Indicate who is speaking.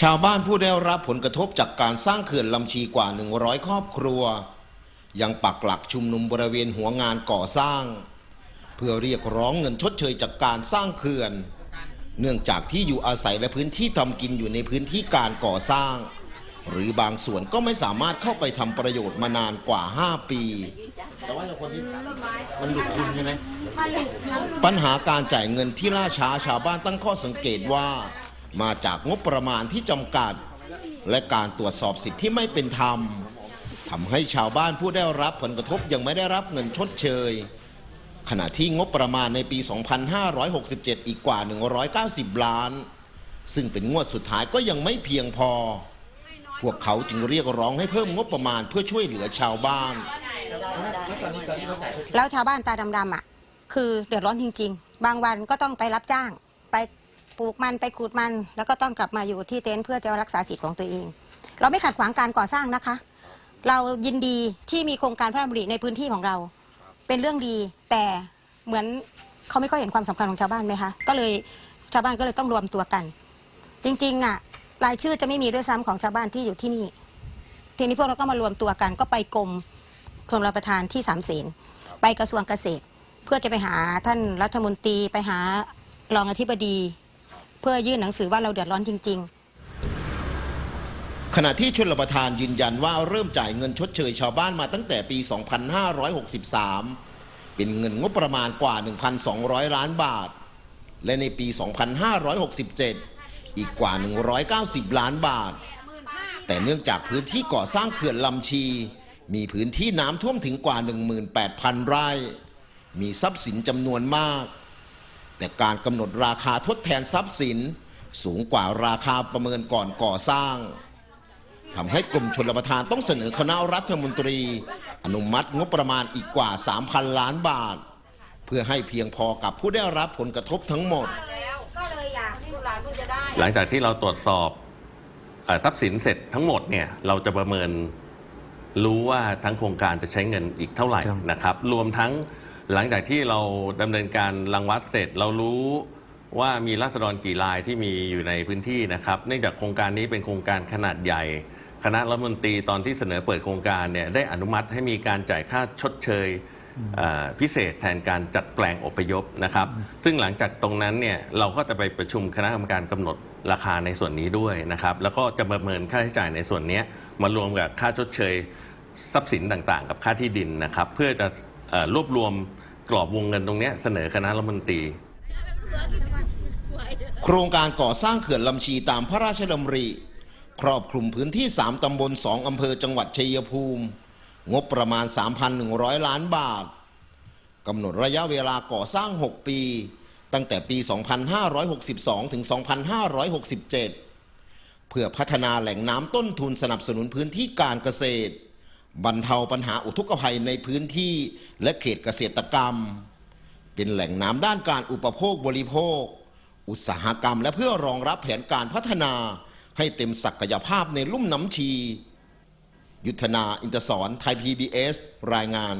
Speaker 1: ชาวบ้านผู้ได้รับผลกระทบจากการสร้างเขื่อนลำชีกว่า 100 ครอบครัว ยังปักหลักชุมนุมบริเวณหัวงานก่อสร้าง เพื่อเรียกร้องเงินชดเชยจากการสร้างเขื่อน เนื่องจากที่อยู่อาศัยและพื้นที่ทำกินอยู่ในพื้นที่การก่อสร้าง หรือบางส่วนก็ไม่สามารถเข้าไปทำประโยชน์มานานกว่า 5 ปี แต่ว่าคนที่
Speaker 2: มันหลุดทุนใช่ไหม
Speaker 1: ปัญหาการจ่ายเงินที่ล่าช้าชาวบ้านตั้งข้อสังเกตว่า มาจากงบประมาณที่จำกัด และการตรวจสอบสิทธิที่ไม่เป็นธรรมทำให้ชาวบ้านผู้ได้รับผลกระทบยังไม่ได้รับเงินชดเชย ขณะที่งบประมาณในปี 2567 อีกกว่า 190 ล้าน ซึ่งเป็นงวดสุดท้ายก็ยังไม่เพียงพอ พวกเขาจึงเรียกร้องให้เพิ่มงบประมาณเพื่อช่วยเหลือชาวบ้าน
Speaker 3: แล้วชาวบ้านตาดำๆอะ คือเดือดร้อนจริง ๆ บางวันก็ต้องไปรับจ้าง ไป ลูกมันไปขูดมัน แล้วก็ต้องกลับมาอยู่ที่เต็นท์เพื่อจะรักษาสิทธิ์ของตัวเอง เราไม่ขัดขวางการก่อสร้างนะคะ เรายินดีที่มีโครงการพระราชดำริในพื้นที่ของเรา เป็นเรื่องดี แต่เหมือนเขาไม่ค่อยเห็นความสำคัญของชาวบ้านไหมคะก็เลยชาวบ้านก็เลยต้องรวมตัวกัน จริงๆอะรายชื่อจะไม่มีด้วยซ้ำของชาวบ้านที่อยู่ที่นี่ ทีนี้พวกเราก็มารวมตัวกัน ก็ไปกรมชลประทานที่สามเสนไปกระทรวงเกษตร เพื่อจะไปหาท่านรัฐมนตรีไปหารองอธิบดี เพื่อยื่นหนังสือว่าเราเดือดร้อนจริง ๆ
Speaker 1: ขณะที่ชนรประทานยืนยันว่าเริ่มจ่ายเงินชดเชยชาวบ้านมาตั้งแต่ปี 2563 เป็นเงินงบประมาณกว่า 1,200 ล้านบาท และในปี 2567 อีกกว่า 190 ล้านบาท แต่เนื่องจากพื้นที่ก่อสร้างเขื่อนลำชี มีพื้นที่น้ำท่วมถึงกว่า 18,000 ไร่ มีทรัพย์สินจำนวนมาก แต่การกำหนดราคาทดแทนทรัพย์สิน สูงกว่าราคาประเมินก่อนก่อสร้างทำให้กรมชลประทานต้องเสนอคณะรัฐมนตรี อนุมัติงบประมาณอีกกว่า 3,000 ล้านบาท เพื่อให้เพียงพอกับผู้ได้รับผลกระทบทั้งหมด
Speaker 3: ก็เลยอยากให้หลานคุณจะได้
Speaker 2: หลังจากที่เราตรวจสอบเอ่อทรัพย์สินเสร็จทั้งหมดเนี่ยเราจะประเมินรู้ว่าทั้งโครงการจะใช้เงินอีกเท่าไหร่นะครับ รวมทั้ง หลังจากที่เราดำเนินการรังวัดเสร็จเรารู้ว่ามีราษฎรกี่รายที่มีอยู่ในพื้นที่นะครับ เนื่องจากโครงการนี้เป็นโครงการขนาดใหญ่ คณะรัฐมนตรีตอนที่เสนอเปิดโครงการเนี่ยได้อนุมัติให้มีการจ่ายค่าชดเชยเอ่อพิเศษแทนการจัดแปลงอพยพนะครับ ซึ่งหลังจากตรงนั้นเนี่ยเราก็จะไปประชุมคณะกรรมการกำหนดราคาในส่วนนี้ด้วยนะครับ แล้วก็จะประเมินค่าใช้จ่ายในส่วนเนี้ยมารวมกับค่าชดเชย ทรัพย์สินต่างๆ กับค่าที่ดินนะครับ เพื่อจะ รวบรวมกรอบวงเงินตรงนี้เสนอคณะรัฐมนตรี
Speaker 1: โครงการก่อสร้างเขื่อนลำชีตามพระราชดำริ ครอบคลุมพื้นที่ 3 ตำบล 2 อำเภอจังหวัดชัยภูมิ งบประมาณ 3,100 ล้านบาทกำหนดระยะเวลาก่อสร้าง 6 ปี ตั้งแต่ปี 2562 ถึง 2567 เพื่อพัฒนาแหล่งน้ำต้นทุนสนับสนุนพื้นที่การเกษตร บรรเทาปัญหาอุทกภัยในพื้นที่และเขตเกษตรกรรม เป็นแหล่งน้ำด้านการอุปโภคบริโภค อุตสาหกรรม และเพื่อรองรับแผนการพัฒนาให้เต็มศักยภาพในลุ่มน้ำชี ยุทธนาอินทศรไทย PBS รายงาน